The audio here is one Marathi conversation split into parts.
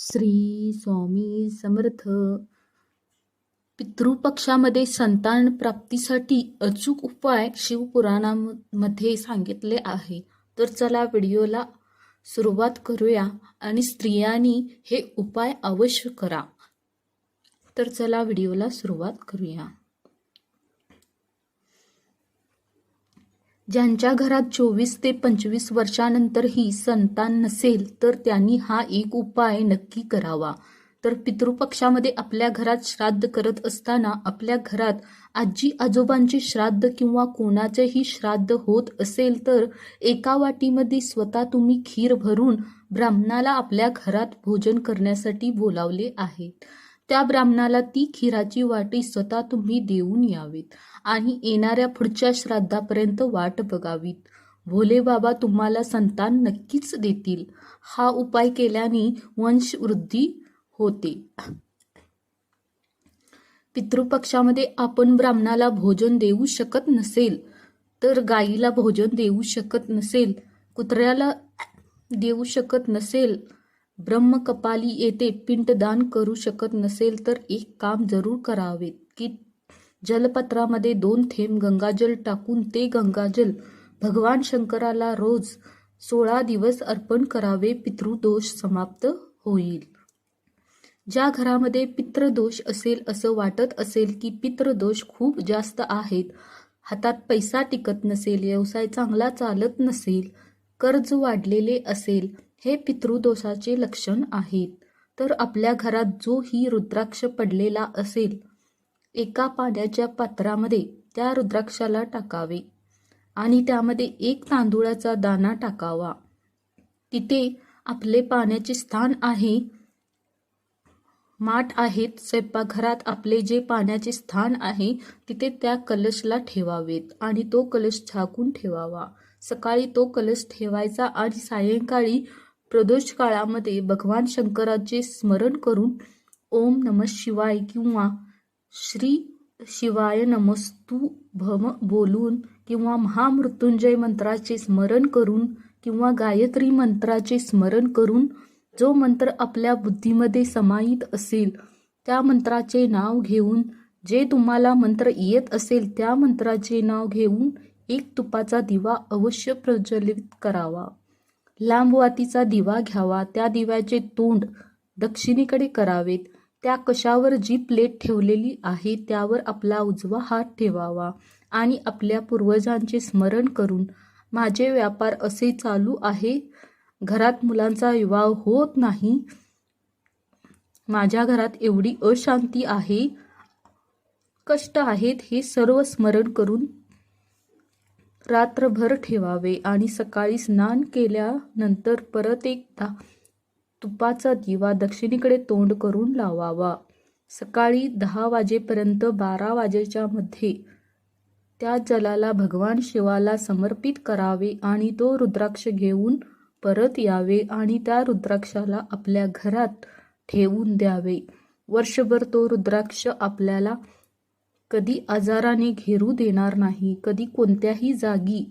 श्री स्वामी समर्थ. पितृपक्षामध्ये संतान प्राप्तीसाठी अचूक उपाय शिवपुराणामध्ये सांगितले आहे. तर चला व्हिडिओला सुरुवात करूया आणि स्त्रियांनी हे उपाय अवश्य करा. तर चला व्हिडिओला सुरुवात करूया. ज्यांच्या घरात चोवीस ते पंचवीस वर्षानंतरही संतान नसेल तर त्यांनी हा एक उपाय नक्की करावा. तर पितृपक्षामध्ये आपल्या घरात श्राद्ध करत असताना आपल्या घरात आजी आजोबांचे श्राद्ध किंवा कोणाचेही श्राद्ध होत असेल तर एका वाटीमध्ये स्वतः तुम्ही खीर भरून ब्राह्मणाला आपल्या घरात भोजन करण्यासाठी बोलावले आहे त्या ब्राह्मणाला ती खीराची वाटी स्वतः तुम्ही देऊन यावीत आणि येणाऱ्या पुढच्या श्राद्धापर्यंत वाट बघावीत. भोले बाबा तुम्हाला संतान नक्कीच देतील. हा उपाय केल्याने वंशवृद्धी होते. पितृपक्षामध्ये आपण ब्राह्मणाला भोजन देऊ शकत नसेल तर गाईला भोजन देऊ शकत नसेल कुत्र्याला देऊ शकत नसेल ब्रह्मकपाली येथे पिंडदान करू शकत नसेल तर एक काम जरूर करावे. की जलपत्रामध्ये दोन थेंब गंगाजल टाकून ते गंगाजल भगवान शंकराला रोज सोळा दिवस अर्पण करावे पितृदोष समाप्त होईल. ज्या घरामध्ये पितृदोष असेल असं वाटत असेल की पितृदोष खूप जास्त आहेत हातात पैसा टिकत नसेल व्यवसाय चांगला चालत नसेल कर्ज वाढलेले असेल हे पितृदोषाचे लक्षण आहेत. तर आपल्या घरात जो ही रुद्राक्ष पडलेला असेल एका पाण्याच्या पात्रामध्ये त्या रुद्राक्षाला टाकावे आणि त्यामध्ये एक तांदूळाचा दाना टाकावा. तिथे आपले पाण्याचे स्थान आहे माठ आहेत स्वयंपाकघरात आपले जे पाण्याचे स्थान आहे तिथे त्या कलशला ठेवावेत आणि तो कलश झाकून ठेवावा. सकाळी तो कलश ठेवायचा आणि सायंकाळी प्रदोष काळामध्ये भगवान शंकराचे स्मरण करून ओम नम शिवाय किंवा श्री शिवाय नमस्तू भम बोलून किंवा महामृत्युंजय मंत्राचे स्मरण करून किंवा गायत्री मंत्राचे स्मरण करून जो मंत्र आपल्या बुद्धीमध्ये समाहित असेल त्या मंत्राचे नाव घेऊन जे तुम्हाला मंत्र येत असेल त्या मंत्राचे नाव घेऊन एक तुपाचा दिवा अवश्य प्रज्वलित करावा. लांबवातीचा दिवा घ्यावा त्या दिव्याचे तोंड दक्षिणेकडे करावेत. त्या कशावर जी प्लेट ठेवलेली आहे त्यावर आपला उजवा हात ठेवावा आणि आपल्या पूर्वजांचे स्मरण करून माझे व्यापार असे चालू आहे. घरात मुलांचा विवाह होत नाही. माझ्या घरात एवढी अशांती आहे. कष्ट आहेत हे सर्व स्मरण करून रात्रभर ठेवावे आणि सकाळी स्नान केल्यानंतर परत एकदा तुपाचा दिवा दक्षिणेकडे तोंड करून लावावा. सकाळी दहा वाजेपर्यंत बारा वाजेच्या मध्ये त्या जलाला भगवान शिवाला समर्पित करावे आणि तो रुद्राक्ष घेऊन परत यावे आणि त्या रुद्राक्षाला आपल्या घरात ठेवून द्यावे. वर्षभर तो रुद्राक्ष आपल्याला कधी आजाराने घेरू देणार नाही कधी कोणत्याही जागी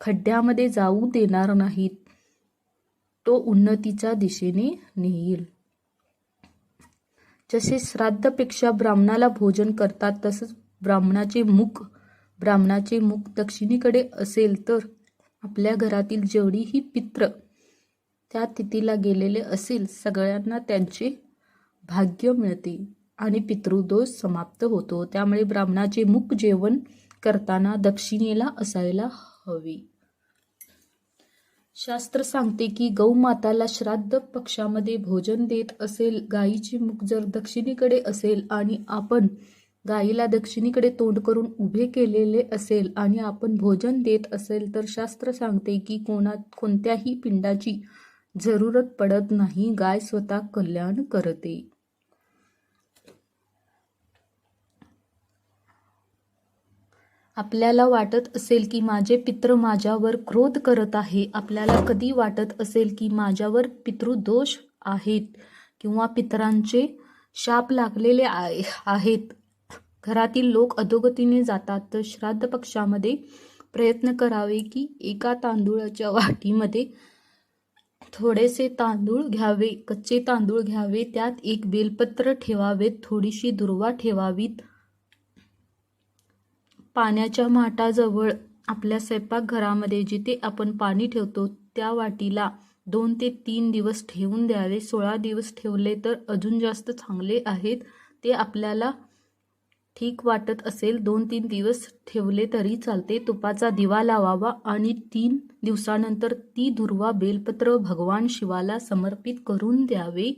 खड्ड्यामध्ये जाऊ देणार नाहीत. तो उन्नतीच्या दिशेने नेईल. जसे श्राद्धपेक्षा ब्राह्मणाला भोजन करतात तसंच ब्राह्मणाचे मुख ब्राह्मणाचे मुख दक्षिणेकडे असेल तर आपल्या घरातील जेवढीही पित्र त्या तिथीला गेलेले असेल सगळ्यांना त्यांचे भाग्य मिळते. आणि पितृदोष समाप्त होतो. त्यामुळे ब्राह्मणाचे मुख जेवण करताना दक्षिणेला असायला हवे. शास्त्र सांगते की गौमाताला श्राद्ध पक्षामध्ये भोजन देत असेल गायीचे मुख जर दक्षिणेकडे असेल आणि आपण गायीला दक्षिणेकडे तोंड करून उभे केलेले असेल आणि आपण भोजन देत असेल तर शास्त्र सांगते की कोणा कोणत्याही पिंडाची जरूरत पडत नाही. गाय स्वतः कल्याण करते. आपल्याला वाटत असेल की माझे पित्र माझ्यावर क्रोध करत आहे. आपल्याला कधी वाटत असेल की माझ्यावर पितृदोष आहेत किंवा पितरांचे शाप लागलेले आहेत? घरातील लोक अधोगतीने जातात तर श्राद्ध पक्षामध्ये प्रयत्न करावे की एका तांदूळाच्या वाटीमध्ये थोडेसे तांदूळ घ्यावे. कच्चे तांदूळ घ्यावे. त्यात एक बेलपत्र ठेवावेत थोडीशी दुर्वा ठेवावीत. पाण्याच्या माठाजवळ आपल्या स्वयंपाकघरामध्ये जिथे आपण पाणी ठेवतो त्या वाटीला दोन ते तीन दिवस ठेवून द्यावे. सोळा दिवस ठेवले तर अजून जास्त चांगले आहेत. ते आपल्याला ठीक वाटत असेल. दोन तीन दिवस ठेवले तरी चालते. तुपाचा दिवा लावावा आणि तीन दिवसानंतर ती दुर्वा बेलपत्र भगवान शिवाला समर्पित करून द्यावे.